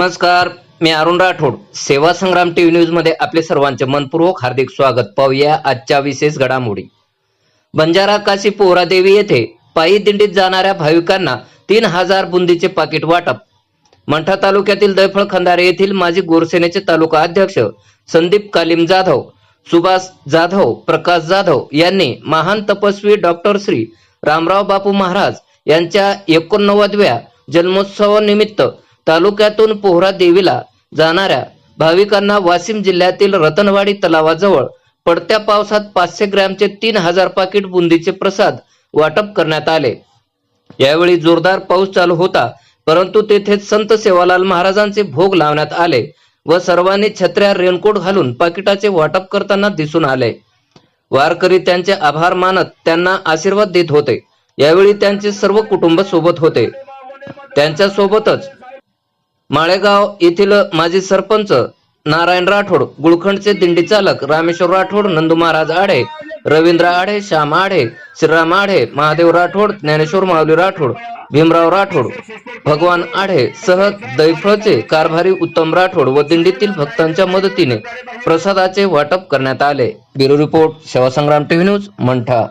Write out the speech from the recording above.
नमस्कार मी अरुण राठोड. सेवा संग्राम टीव्ही न्यूजमध्ये आपले सर्वांचे मनपूर्वक हार्दिक स्वागत. पाहूया आजच्या विशेष घडामोडी. बंजारा काशी पोहरादेवी येथे पायी दिंडीत जाणाऱ्या भाविकांना तीन हजार बुंदीचे पाकिट वाटप. मंठा तालुक्यातील दैफळ खंदारे येथील माजी गोरसेनेचे तालुका अध्यक्ष संदीप कालिम जाधव सुभाष जाधव प्रकाश जाधव यांनी महान तपस्वी डॉक्टर श्री रामराव बापू महाराज यांच्या एकोणनव्वदव्या जन्मोत्सवानिमित्त तालुक्यातून पोहरा देवीला जाणाऱ्या भाविकांना वाशिम जिल्ह्यातील रतनवाडी तलावाजवळ पडत्या पावसात पाचशे ग्रॅमचे तीन हजार पाकिट बुंदीचे प्रसाद वाटप करण्यात आले. यावेळी जोरदार पाऊस चालू होता परंतु तेथे संत सेवालाल महाराजांचे भोग लावण्यात आले व सर्वांनी छत्र्या रेनकोट घालून पाकिटाचे वाटप करताना दिसून आले. वारकरी त्यांचे आभार मानत त्यांना आशीर्वाद देत होते. यावेळी त्यांचे सर्व कुटुंब सोबत होते. त्यांच्या सोबतच माळेगाव येथील माजी सरपंच नारायण राठोड गुळखंडचे दिंडी चालक रामेश्वर राठोड नंदू महाराज आढे रवींद्र आढे श्याम आढे श्रीराम आढे महादेव राठोड ज्ञानेश्वर माऊली राठोड भीमराव राठोड भगवान आढे सह दैफळचे कारभारी उत्तम राठोड व दिंडीतील भक्तांच्या मदतीने प्रसादाचे वाटप करण्यात आले. Bureau report Sevasangram TV news Mantha.